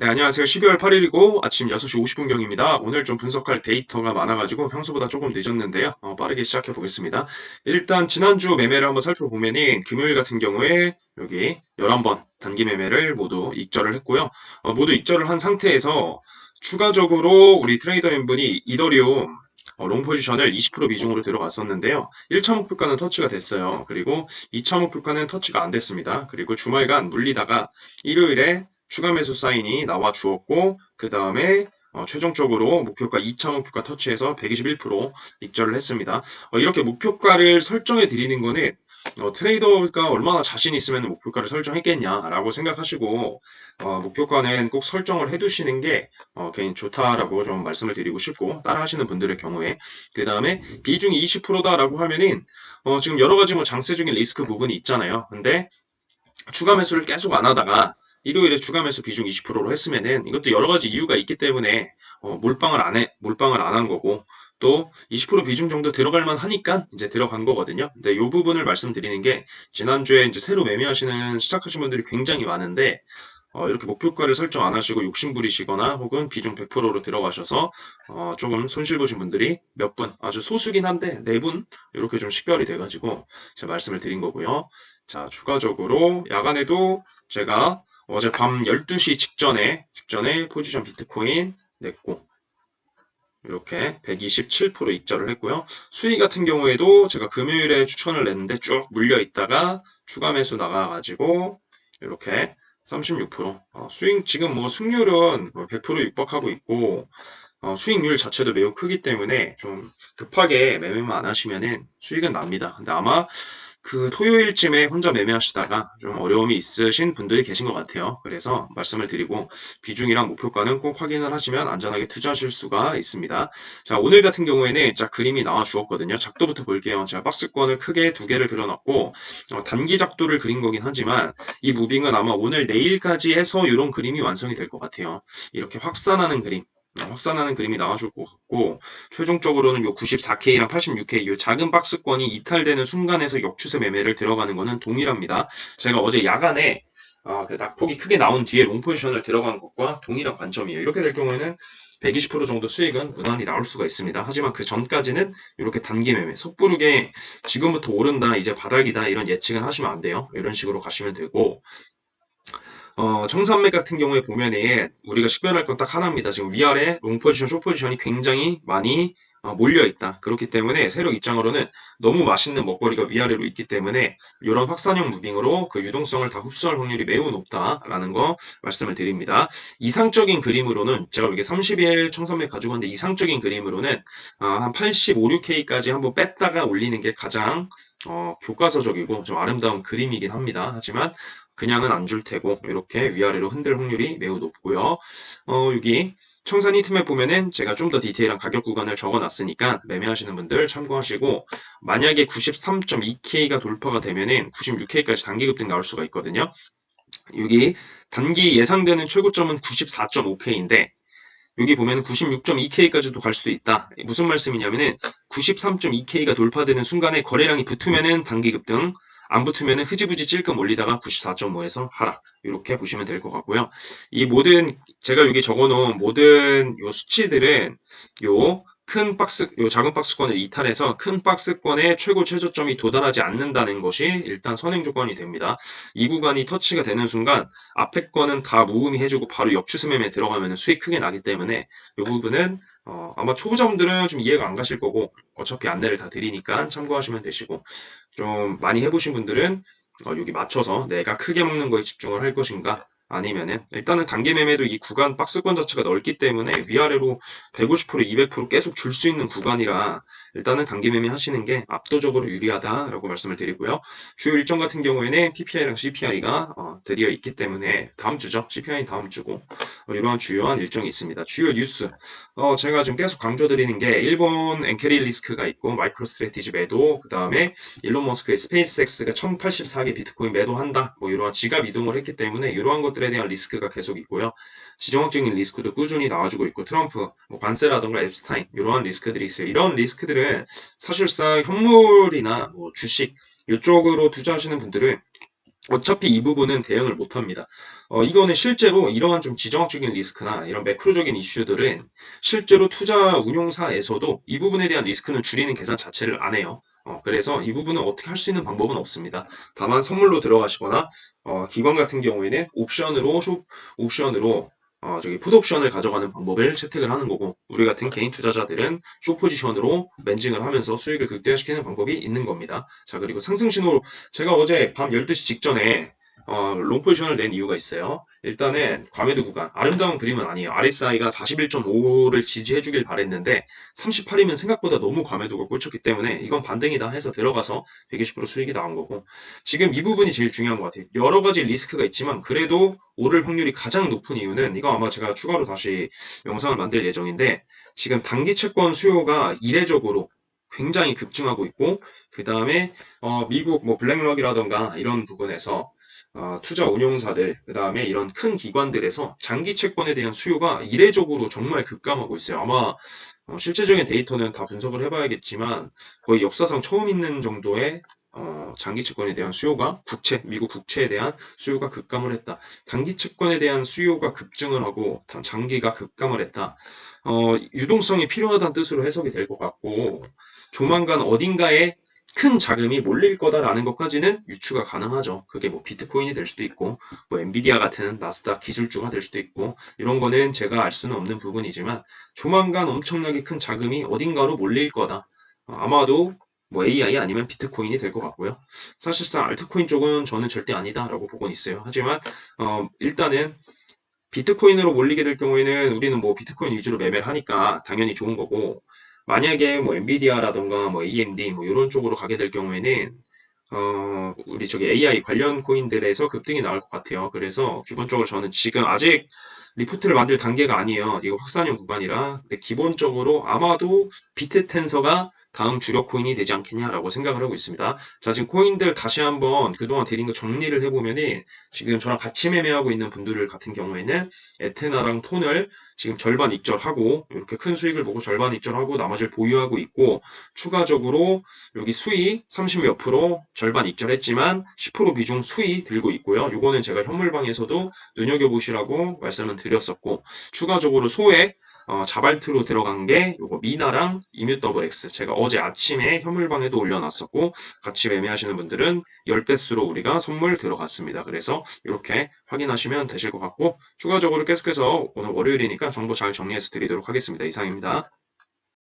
네, 안녕하세요. 12월 8일이고 아침 6시 50분경입니다. 오늘 좀 분석할 데이터가 많아가지고 평소보다 조금 늦었는데요. 어, 빠르게 시작해 보겠습니다. 일단 지난주 매매를 한번 살펴보면은 금요일 같은 경우에 여기 11번 단기 매매를 모두 익절을 했고요. 어, 모두 익절을 한 상태에서 추가적으로 우리 트레이더 멤분이 이더리움 어, 롱 포지션을 20% 비중으로 들어갔었는데요. 1차 목표가는 터치가 됐어요. 그리고 2차 목표가는 터치가 안 됐습니다. 그리고 주말간 물리다가 일요일에 추가 매수 사인이 나와 주었고 그 다음에 어, 최종적으로 목표가 2차 목표가 터치해서 121% 익절을 했습니다. 어, 이렇게 목표가를 설정해 드리는 거는 어, 트레이더가 얼마나 자신 있으면 목표가를 설정했겠냐라고 생각하시고 어, 목표가는 꼭 설정을 해두시는 게 어, 개인 좋다라고 좀 말씀을 드리고 싶고 따라하시는 분들의 경우에 그 다음에 비중이 20%다라고 하면은 어, 지금 여러 가지 뭐 장세적인 리스크 부분이 있잖아요. 근데 추가 매수를 계속 안 하다가 일요일에 추가 매수 비중 20%로 했으면은 이것도 여러 가지 이유가 있기 때문에 어, 몰빵을 안 해, 몰빵을 안 한 거고 또 20% 비중 정도 들어갈 만 하니까 이제 들어간 거거든요. 근데 이 부분을 말씀드리는 게 지난주에 이제 새로 매매하시는 시작하신 분들이 굉장히 많은데 어, 이렇게 목표가를 설정 안 하시고 욕심 부리시거나 혹은 비중 100%로 들어가셔서 어, 조금 손실 보신 분들이 몇 분, 아주 소수긴 한데 네 분 이렇게 좀 식별이 돼가지고 제가 말씀을 드린 거고요. 자, 추가적으로 야간에도 제가 어제 밤 12시 직전에 직전에 포지션 비트코인 냈고 이렇게 127% 입절을 했고요. 수익 같은 경우에도 제가 금요일에 추천을 냈는데 쭉 물려 있다가 추가 매수 나가가지고 이렇게 36% 어, 수익 지금 뭐 승률은 100% 육박하고 있고 어, 수익률 자체도 매우 크기 때문에 좀 급하게 매매만 안 하시면은 수익은 납니다. 근데 아마 그 토요일쯤에 혼자 매매하시다가 좀 어려움이 있으신 분들이 계신 것 같아요. 그래서 말씀을 드리고 비중이랑 목표가는 꼭 확인을 하시면 안전하게 투자하실 수가 있습니다. 자, 오늘 같은 경우에는 자, 그림이 나와 주었거든요. 작도부터 볼게요. 제가 박스권을 크게 두 개를 그려놨고 어, 단기 작도를 그린 거긴 하지만 이 무빙은 아마 오늘 내일까지 해서 이런 그림이 완성이 될 것 같아요. 이렇게 확산하는 그림. 확산하는 그림이 나와줄 것 같고 최종적으로는 요 94K랑 86K 요 작은 박스권이 이탈되는 순간에서 역추세 매매를 들어가는 거는 동일합니다. 제가 어제 야간에 아, 그 낙폭이 크게 나온 뒤에 롱 포지션을 들어간 것과 동일한 관점이에요. 이렇게 될 경우에는 120% 정도 수익은 무난히 나올 수가 있습니다. 하지만 그 전까지는 이렇게 단기 매매, 속부르게 지금부터 오른다, 이제 바닥이다 이런 예측은 하시면 안 돼요. 이런 식으로 가시면 되고 어, 청산맥 같은 경우에 보면은 우리가 식별할 건 딱 하나입니다. 지금 위아래 롱 포지션, 숏 포지션이 굉장히 많이 어, 몰려 있다. 그렇기 때문에 세력 입장으로는 너무 맛있는 먹거리가 위아래로 있기 때문에 이런 확산형 무빙으로 그 유동성을 다 흡수할 확률이 매우 높다라는 거 말씀을 드립니다. 이상적인 그림으로는 제가 여기 30일 청산맥 가지고 왔는데 이상적인 그림으로는 어, 한 85, 6K까지 한번 뺐다가 올리는 게 가장 어, 교과서적이고 좀 아름다운 그림이긴 합니다. 하지만 그냥은 안 줄 테고 이렇게 위아래로 흔들 확률이 매우 높고요. 어, 여기 청산 히트맵 보면은 제가 좀 더 디테일한 가격 구간을 적어놨으니까 매매하시는 분들 참고하시고 만약에 93.2K가 돌파가 되면은 96K까지 단기 급등 나올 수가 있거든요. 여기 단기 예상되는 최고점은 94.5K인데 여기 보면 96.2K까지도 갈 수도 있다. 무슨 말씀이냐면은 93.2K가 돌파되는 순간에 거래량이 붙으면은 단기 급등, 안 붙으면 흐지부지 찔끔 올리다가 94.5에서 하락 이렇게 보시면 될 것 같고요. 이 모든 제가 여기 적어놓은 모든 요 수치들은 요큰 박스, 요 작은 박스권을 이탈해서 큰 박스권의 최고 최저점이 도달하지 않는다는 것이 일단 선행 조건이 됩니다. 이 구간이 터치가 되는 순간 앞에 거는 다 무음이 해주고 바로 역추세 매매 들어가면 수익 크게 나기 때문에 이 부분은 어, 아마 초보자분들은 좀 이해가 안 가실 거고 어차피 안내를 다 드리니까 참고하시면 되시고 좀 많이 해보신 분들은 어, 여기 맞춰서 내가 크게 먹는 거에 집중을 할 것인가 아니면은 일단은 단기 매매도 이 구간 박스권 자체가 넓기 때문에 위아래로 150% 200% 계속 줄 수 있는 구간이라 일단은 단기 매매 하시는 게 압도적으로 유리하다라고 말씀을 드리고요. 주요 일정 같은 경우에는 PPI랑 CPI가 어, 드디어 있기 때문에 다음 주죠. CPI는 다음 주고 어, 이러한 주요한 일정이 있습니다. 주요 뉴스 어, 제가 지금 계속 강조드리는 게 일본 엔케리 리스크가 있고 마이크로 스트레티지 매도 그 다음에 일론 머스크의 스페이스X가 1084개 비트코인 매도한다 뭐 이러한 지갑 이동을 했기 때문에 이러한 것들 것들에 대한 리스크가 계속 있고요. 지정학적인 리스크도 꾸준히 나와주고 있고 트럼프, 뭐 관세라던가 앱스타인 이러한 리스크들이 있어요. 이런 리스크들은 사실상 현물이나 뭐 주식 이쪽으로 투자하시는 분들은 어차피 이 부분은 대응을 못 합니다. 어, 이거는 실제로 이러한 좀 지정학적인 리스크나 이런 매크로적인 이슈들은 실제로 투자 운용사에서도 이 부분에 대한 리스크는 줄이는 계산 자체를 안 해요. 어, 그래서 이 부분은 어떻게 할 수 있는 방법은 없습니다. 다만 선물로 들어가시거나 어, 기관 같은 경우에는 옵션으로 쇼, 옵션으로 어, 저기 풋 옵션을 가져가는 방법을 채택을 하는 거고 우리 같은 개인 투자자들은 쇼 포지션으로 맨징을 하면서 수익을 극대화시키는 방법이 있는 겁니다. 자 그리고 상승 신호 제가 어제 밤 12시 직전에 어, 롱 포지션을 낸 이유가 있어요. 일단은 과매도 구간 아름다운 그림은 아니에요. RSI가 41.5를 지지해 주길 바랬는데 38이면 생각보다 너무 과매도가 꽂혔기 때문에 이건 반등이다 해서 들어가서 120% 수익이 나온 거고 지금 이 부분이 제일 중요한 것 같아요. 여러 가지 리스크가 있지만 그래도 오를 확률이 가장 높은 이유는 이거 아마 제가 추가로 다시 영상을 만들 예정인데 지금 단기 채권 수요가 이례적으로 굉장히 급증하고 있고 그 다음에 어, 미국 뭐 블랙락이라던가 이런 부분에서 어, 투자 운용사들, 그 다음에 이런 큰 기관들에서 장기 채권에 대한 수요가 이례적으로 정말 급감하고 있어요. 아마 어, 실제적인 데이터는 다 분석을 해봐야겠지만 거의 역사상 처음 있는 정도의 어, 장기 채권에 대한 수요가 국채, 미국 국채에 대한 수요가 급감을 했다. 단기 채권에 대한 수요가 급증을 하고 단- 장기가 급감을 했다. 어, 유동성이 필요하다는 뜻으로 해석이 될 것 같고 조만간 어딘가에 큰 자금이 몰릴 거다라는 것까지는 유추가 가능하죠. 그게 뭐 비트코인이 될 수도 있고, 뭐 엔비디아 같은 나스닥 기술주가 될 수도 있고, 이런 거는 제가 알 수는 없는 부분이지만, 조만간 엄청나게 큰 자금이 어딘가로 몰릴 거다. 어, 아마도 뭐 AI 아니면 비트코인이 될 것 같고요. 사실상 알트코인 쪽은 저는 절대 아니다라고 보고 있어요. 하지만 어, 일단은 비트코인으로 몰리게 될 경우에는 우리는 뭐 비트코인 위주로 매매를 하니까 당연히 좋은 거고 만약에 뭐 엔비디아라던가 뭐 AMD 뭐 이런 쪽으로 가게 될 경우에는 어 우리 저기 AI 관련 코인들에서 급등이 나올 것 같아요. 그래서 기본적으로 저는 지금 아직 리포트를 만들 단계가 아니에요. 이거 확산형 구간이라. 근데 기본적으로 아마도 비트텐서가 다음 주력 코인이 되지 않겠냐라고 생각을 하고 있습니다. 자, 지금 코인들 다시 한번 그동안 드린 거 정리를 해보면은 지금 저랑 같이 매매하고 있는 분들 같은 경우에는 에테나랑 톤을 지금 절반 익절하고 이렇게 큰 수익을 보고 절반 익절하고 나머지를 보유하고 있고 추가적으로 여기 수익 30몇 프로 절반 익절했지만 10% 비중 수익 들고 있고요. 요거는 제가 현물방에서도 눈여겨보시라고 말씀을 드렸었고 추가적으로 소액 어, 자발트로 들어간 게 요거 미나랑 이뮤 더블 X 제가 어제 아침에 현물방에도 올려놨었고 같이 매매하시는 분들은 10배수로 우리가 선물 들어갔습니다. 그래서 이렇게 확인하시면 되실 것 같고 추가적으로 계속해서 오늘 월요일이니까 정보 잘 정리해서 드리도록 하겠습니다. 이상입니다.